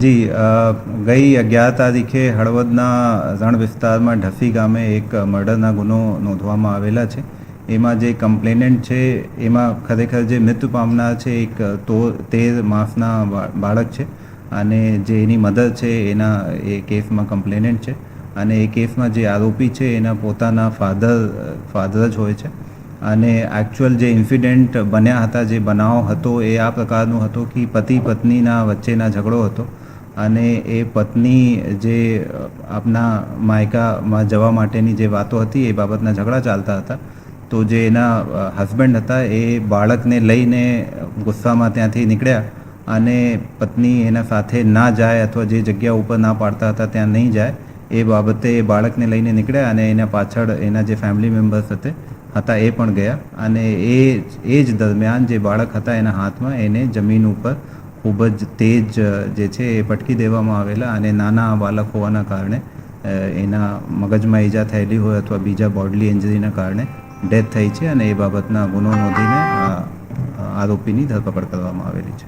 જી ગઈ અગિયાર તારીખે હળવદના રણ વિસ્તારમાં ઢસી ગામે એક મર્ડરના ગુનો નોંધવામાં આવેલા છે. એમાં જે કમ્પ્લેનન્ટ છે, એમાં ખરેખર જે મૃત્યુ પામનાર છે, એક તો તેર માસના બાળક છે અને જે એની મધર છે, એના એ કેસમાં કમ્પ્લેનન્ટ છે અને એ કેસમાં જે આરોપી છે, એના પોતાના ફાધર ફાધર જ હોય છે. અને એકચ્યુઅલ જે ઇન્સિડન્ટ બન્યા હતા, જે બનાવ હતો, એ આ પ્રકારનો હતો કે પતિ પત્નીના વચ્ચેના ઝઘડો હતો. અને એ પત્ની જે આપના માયકામાં જવા માટેની જે વાતો હતી, એ બાબતના ઝઘડા ચાલતા હતા. તો જે એના હસબન્ડ હતા, એ બાળકને લઈને ગુસ્સામાં ત્યાંથી નીકળ્યા અને પત્ની એના સાથે ના જાય અથવા જે જગ્યા ઉપર ના પાડતા હતા ત્યાં નહીં જાય, એ બાબતે બાળકને લઈને નીકળ્યા અને એના પાછળ એના જે ફેમિલી મેમ્બર્સ હતા હતા એ પણ ગયા. અને એ એ જ દરમિયાન જે બાળક હતા એના હાથમાં, એને જમીન ઉપર ખૂબ જ તેજ જે છે એ પટકી દેવામાં આવેલા અને નાના બાળક હોવાના કારણે એના મગજમાં ઈજા થયેલી હોય અથવા બીજા બોડલી ઇન્જરીના કારણે ડેથ થઈ છે અને એ બાબતના ગુનો નોંધીને આરોપીની ધરપકડ કરવામાં આવેલી છે.